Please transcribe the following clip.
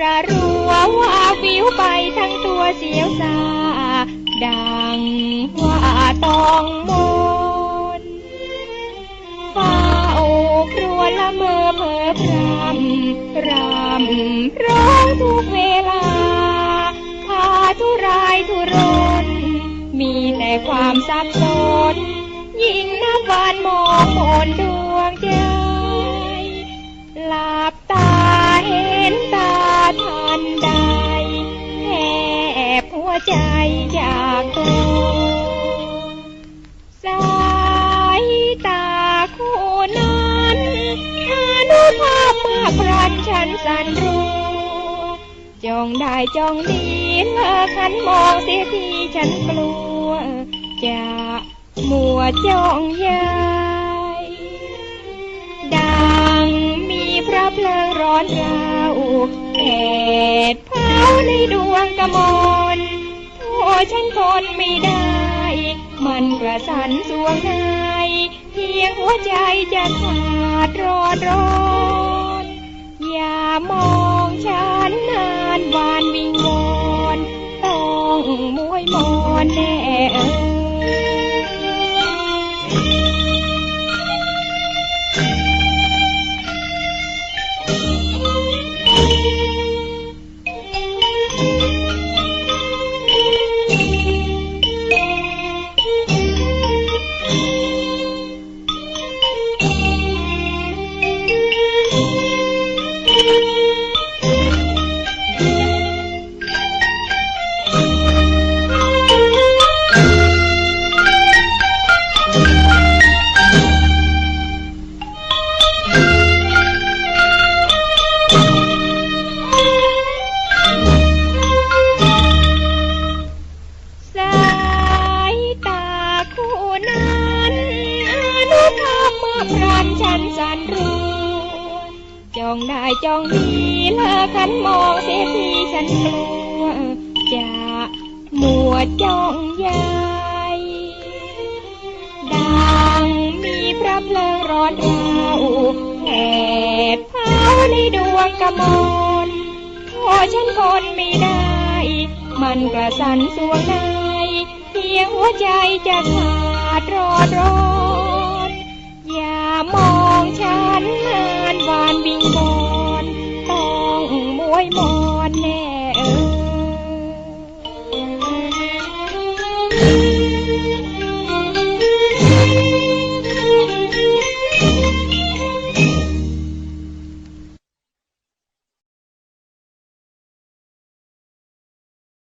ระรัวว่าวิวไปทั้งตัวเสียวสาดังว่าต้องมนฝ้าโอครัวละเมอเพอพรำรำร้องทุกเวลาพาทุรายทุรน มีแต่ความสับสน ยิ่งนับวันมองมนดวงใจ ใจจากตัวสายตาคู่นั้นอนุภาพมากรันฉันสันรู้จ้องได้จ้องดีเลิกขันมองเสียทีฉันกลัว จะมัวจ้องใยดังมีพระเพลิงร้อนราวแผดเผาในดวงกมลโทษ ฉันทนไม่ได้ มันกระสันสวงในเพียงหัวใจจะข ฉันสันรู้จ้องได้จ้องดีเลิกกันมองเสียทีฉันกลัวจะมัวจ้องใยดังมีพระเพลิงร้อนเราแผดเผาในดวงกมลโอ้ฉันคนไม่ได้ มันกระสันสวงในเพียงหัวใจจะขาด